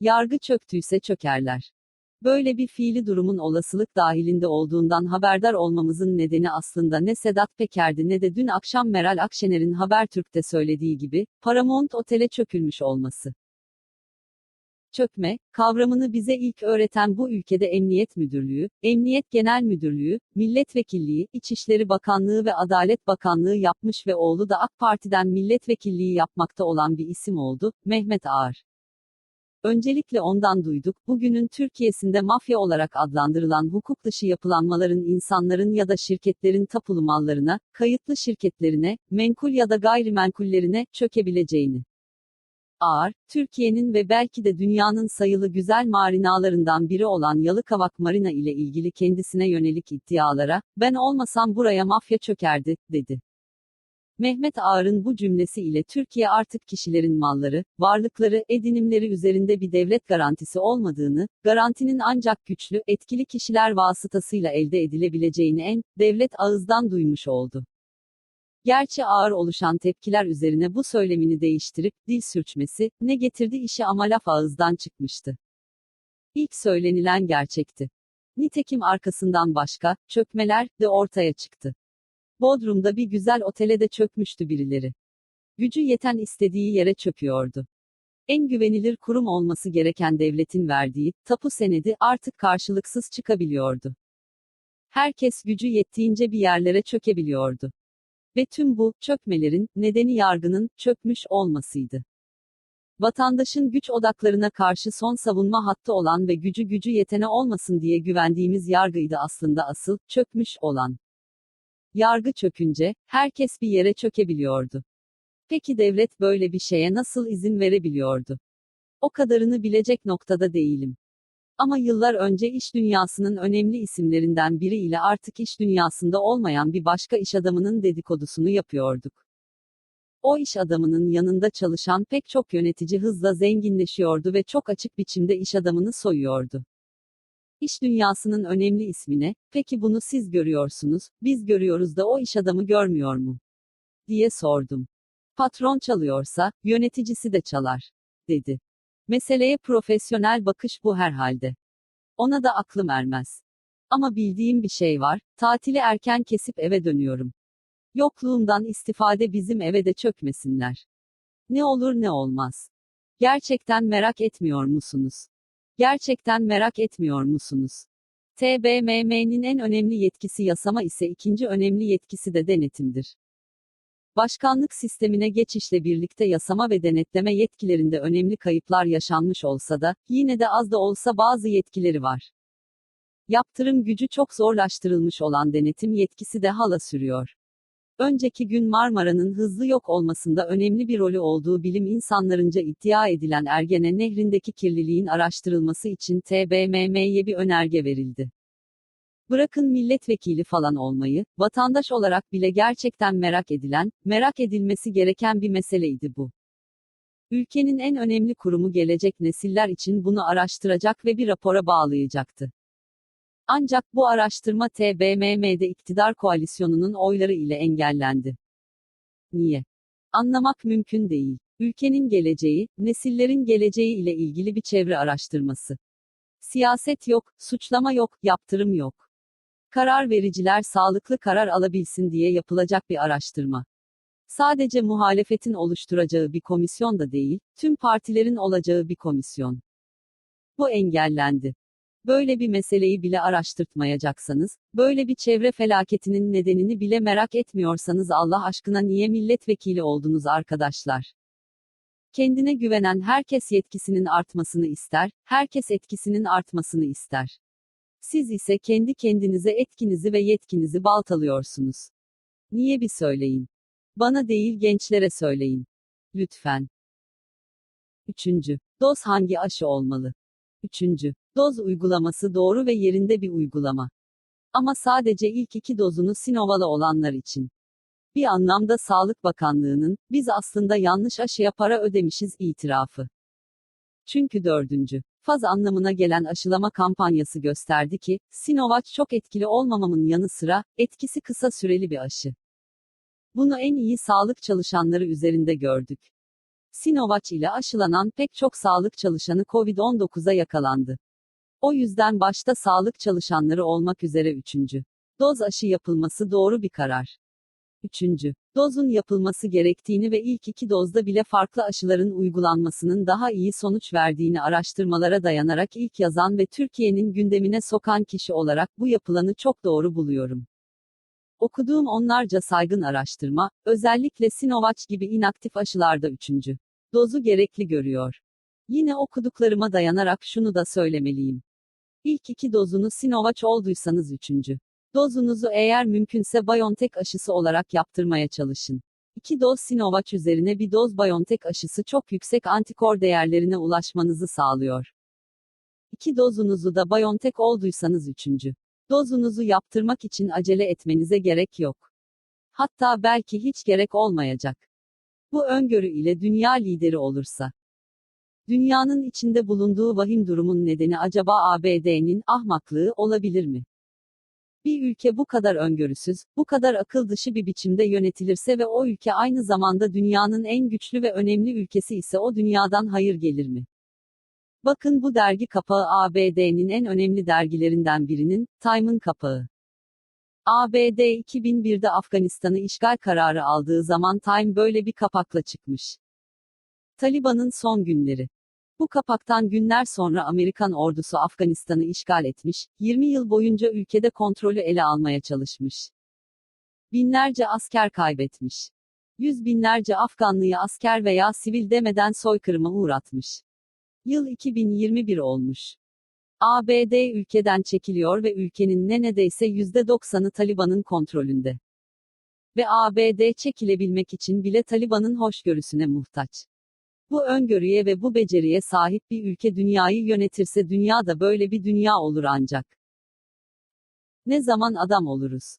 Yargı çöktüyse çökerler. Böyle bir fiili durumun olasılık dahilinde olduğundan haberdar olmamızın nedeni aslında ne Sedat Peker'di ne de dün akşam Meral Akşener'in Habertürk'te söylediği gibi, Paramount Otel'e çökülmüş olması. Çökme, kavramını bize ilk öğreten bu ülkede Emniyet Müdürlüğü, Emniyet Genel Müdürlüğü, Milletvekilliği, İçişleri Bakanlığı ve Adalet Bakanlığı yapmış ve oğlu da AK Parti'den milletvekilliği yapmakta olan bir isim oldu, Mehmet Ağar. Öncelikle ondan duyduk, bugünün Türkiye'sinde mafya olarak adlandırılan hukuk dışı yapılanmaların insanların ya da şirketlerin tapulu mallarına, kayıtlı şirketlerine, menkul ya da gayrimenkullerine, çökebileceğini. Ağar, Türkiye'nin ve belki de dünyanın sayılı güzel marinalarından biri olan Yalıkavak Marina ile ilgili kendisine yönelik iddialara, ben olmasam buraya mafya çökerdi, dedi. Mehmet Ağar'ın bu cümlesi ile Türkiye artık kişilerin malları, varlıkları, edinimleri üzerinde bir devlet garantisi olmadığını, garantinin ancak güçlü, etkili kişiler vasıtasıyla elde edilebileceğini en, devlet ağızdan duymuş oldu. Gerçi ağır oluşan tepkiler üzerine bu söylemini değiştirip, dil sürçmesi, ne getirdi işi ama laf ağızdan çıkmıştı. İlk söylenilen gerçekti. Nitekim arkasından başka, çökmeler, de ortaya çıktı. Bodrum'da bir güzel otele de çökmüştü birileri. Gücü yeten istediği yere çöküyordu. En güvenilir kurum olması gereken devletin verdiği, tapu senedi, artık karşılıksız çıkabiliyordu. Herkes gücü yettiğince bir yerlere çökebiliyordu. Ve tüm bu, çökmelerin, nedeni yargının, çökmüş olmasıydı. Vatandaşın güç odaklarına karşı son savunma hattı olan ve gücü gücü yetene olmasın diye güvendiğimiz yargıydı aslında asıl, çökmüş olan. Yargı çökünce, herkes bir yere çökebiliyordu. Peki devlet böyle bir şeye nasıl izin verebiliyordu? O kadarını bilecek noktada değilim. Ama yıllar önce iş dünyasının önemli isimlerinden biri ile artık iş dünyasında olmayan bir başka iş adamının dedikodusunu yapıyorduk. O iş adamının yanında çalışan pek çok yönetici hızla zenginleşiyordu ve çok açık biçimde iş adamını soyuyordu. İş dünyasının önemli ismine, peki bunu siz görüyorsunuz, biz görüyoruz da o iş adamı görmüyor mu? diye sordum. Patron çalıyorsa, yöneticisi de çalar, dedi. Meseleye profesyonel bakış bu herhalde. Ona da aklım ermez. Ama bildiğim bir şey var, tatili erken kesip eve dönüyorum. Yokluğumdan istifade bizim eve de çökmesinler. Ne olur ne olmaz. Gerçekten merak etmiyor musunuz? Gerçekten merak etmiyor musunuz? TBMM'nin en önemli yetkisi yasama ise ikinci önemli yetkisi de denetimdir. Başkanlık sistemine geçişle birlikte yasama ve denetleme yetkilerinde önemli kayıplar yaşanmış olsa da, yine de az da olsa bazı yetkileri var. Yaptırım gücü çok zorlaştırılmış olan denetim yetkisi de hala sürüyor. Önceki gün Marmara'nın hızlı yok olmasında önemli bir rolü olduğu bilim insanlarınca iddia edilen Ergene Nehri'ndeki kirliliğin araştırılması için TBMM'ye bir önerge verildi. Bırakın milletvekili falan olmayı, vatandaş olarak bile gerçekten merak edilen, merak edilmesi gereken bir meseleydi bu. Ülkenin en önemli kurumu gelecek nesiller için bunu araştıracak ve bir rapora bağlayacaktı. Ancak bu araştırma TBMM'de iktidar koalisyonunun oyları ile engellendi. Niye? Anlamak mümkün değil. Ülkenin geleceği, nesillerin geleceği ile ilgili bir çevre araştırması. Siyaset yok, suçlama yok, yaptırım yok. Karar vericiler sağlıklı karar alabilsin diye yapılacak bir araştırma. Sadece muhalefetin oluşturacağı bir komisyon da değil, tüm partilerin olacağı bir komisyon. Bu engellendi. Böyle bir meseleyi bile araştırtmayacaksanız, böyle bir çevre felaketinin nedenini bile merak etmiyorsanız Allah aşkına niye milletvekili oldunuz arkadaşlar? Kendine güvenen herkes yetkisinin artmasını ister, herkes etkisinin artmasını ister. Siz ise kendi kendinize etkinizi ve yetkinizi baltalıyorsunuz. Niye bir söyleyin. Bana değil gençlere söyleyin. Lütfen. Üçüncü. Doz hangi aşı olmalı? Üçüncü. Doz uygulaması doğru ve yerinde bir uygulama. Ama sadece ilk iki dozunu Sinovalı olanlar için. Bir anlamda Sağlık Bakanlığı'nın, biz aslında yanlış aşıya para ödemişiz itirafı. Çünkü dördüncü, faz anlamına gelen aşılama kampanyası gösterdi ki, Sinovac çok etkili olmamamın yanı sıra, etkisi kısa süreli bir aşı. Bunu en iyi sağlık çalışanları üzerinde gördük. Sinovac ile aşılanan pek çok sağlık çalışanı COVID-19'a yakalandı. O yüzden başta sağlık çalışanları olmak üzere üçüncü doz aşı yapılması doğru bir karar. Üçüncü, dozun yapılması gerektiğini ve ilk iki dozda bile farklı aşıların uygulanmasının daha iyi sonuç verdiğini araştırmalara dayanarak ilk yazan ve Türkiye'nin gündemine sokan kişi olarak bu yapılanı çok doğru buluyorum. Okuduğum onlarca saygın araştırma, özellikle Sinovac gibi inaktif aşılarda üçüncü dozu gerekli görüyor. Yine okuduklarıma dayanarak şunu da söylemeliyim. İlk iki dozunu Sinovac olduysanız üçüncü dozunuzu eğer mümkünse BioNTech aşısı olarak yaptırmaya çalışın. İki doz Sinovac üzerine bir doz BioNTech aşısı çok yüksek antikor değerlerine ulaşmanızı sağlıyor. İki dozunuzu da BioNTech olduysanız üçüncü dozunuzu yaptırmak için acele etmenize gerek yok. Hatta belki hiç gerek olmayacak. Bu öngörü ile dünya lideri olursa. Dünyanın içinde bulunduğu vahim durumun nedeni acaba ABD'nin ahmaklığı olabilir mi? Bir ülke bu kadar öngörüsüz, bu kadar akıl dışı bir biçimde yönetilirse ve o ülke aynı zamanda dünyanın en güçlü ve önemli ülkesi ise o dünyadan hayır gelir mi? Bakın bu dergi kapağı ABD'nin en önemli dergilerinden birinin, Time'ın kapağı. ABD 2001'de Afganistan'ı işgal kararı aldığı zaman Time böyle bir kapakla çıkmış. Taliban'ın son günleri. Bu kapaktan günler sonra Amerikan ordusu Afganistan'ı işgal etmiş, 20 yıl boyunca ülkede kontrolü ele almaya çalışmış. Binlerce asker kaybetmiş. Yüz binlerce Afganlıyı asker veya sivil demeden soykırıma uğratmış. Yıl 2021 olmuş. ABD ülkeden çekiliyor ve ülkenin ne neredeyse %90'ı Taliban'ın kontrolünde. Ve ABD çekilebilmek için bile Taliban'ın hoşgörüsüne muhtaç. Bu öngörüye ve bu beceriye sahip bir ülke dünyayı yönetirse dünya da böyle bir dünya olur ancak. Ne zaman adam oluruz?